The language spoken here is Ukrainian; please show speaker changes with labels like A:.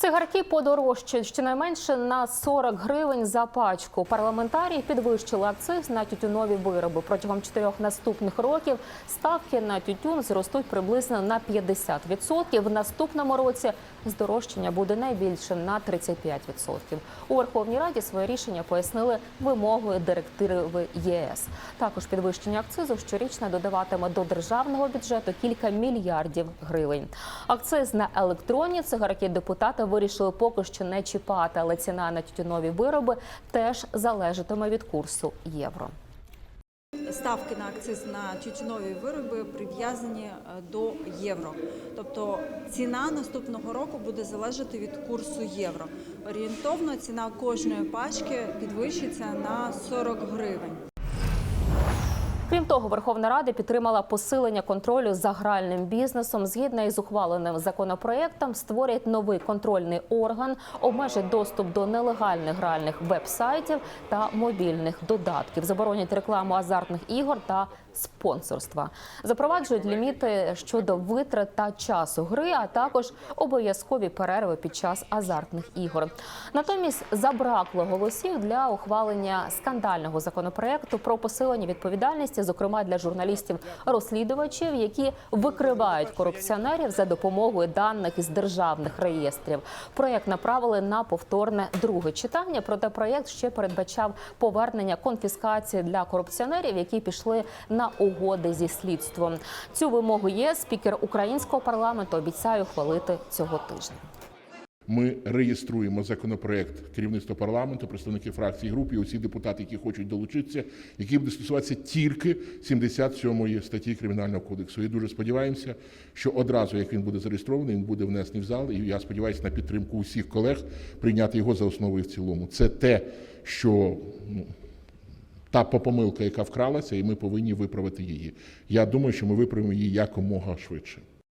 A: Цигарки подорожчають щонайменше на 40 гривень за пачку. Парламентарії підвищили акциз на тютюнові вироби. Протягом чотирьох наступних років ставки на тютюн зростуть приблизно на 50%. В наступному році здорожчання буде найбільше на 35%. У Верховній Раді своє рішення пояснили вимогою директиви ЄС. Також підвищення акцизу щорічно додаватиме до державного бюджету кілька мільярдів гривень. Акциз на електронні цигарки депутати вирішили поки що не чіпати, але ціна на тютюнові вироби теж залежатиме від курсу євро.
B: Ставки на акциз на тютюнові вироби прив'язані е, до євро. Тобто ціна наступного року буде залежати від курсу євро. Орієнтовно ціна кожної пачки підвищиться на 40 гривень.
A: Крім того, Верховна Рада підтримала посилення контролю за гральним бізнесом. Згідно із ухваленим законопроектом, створять новий контрольний орган, обмежить доступ до нелегальних гральних веб-сайтів та мобільних додатків, заборонять рекламу азартних ігор та спонсорства, запроваджують ліміти щодо витрат та часу гри, а також обов'язкові перерви під час азартних ігор. Натомість забракло голосів для ухвалення скандального законопроекту про посилення відповідальності, зокрема для журналістів-розслідувачів, які викривають корупціонерів за допомогою даних із державних реєстрів. Проєкт направили на повторне друге читання. Проте проєкт ще передбачав повернення конфіскації для корупціонерів, які пішли на угоди зі слідством. Цю вимогу є спікер українського парламенту. Обіцяє ухвалити цього тижня.
C: Ми реєструємо законопроект керівництва парламенту, представники фракцій і груп і усі депутати, які хочуть долучитися, які буде стосуватися тільки 77 статті кримінального кодексу. І дуже сподіваємося, що одразу як він буде зареєстрований, він буде внесений в зал. І я сподіваюся на підтримку усіх колег прийняти його за основу і в цілому. Це те, що ну, та помилка, яка вкралася, і ми повинні виправити її. Я думаю, що ми виправимо її якомога швидше.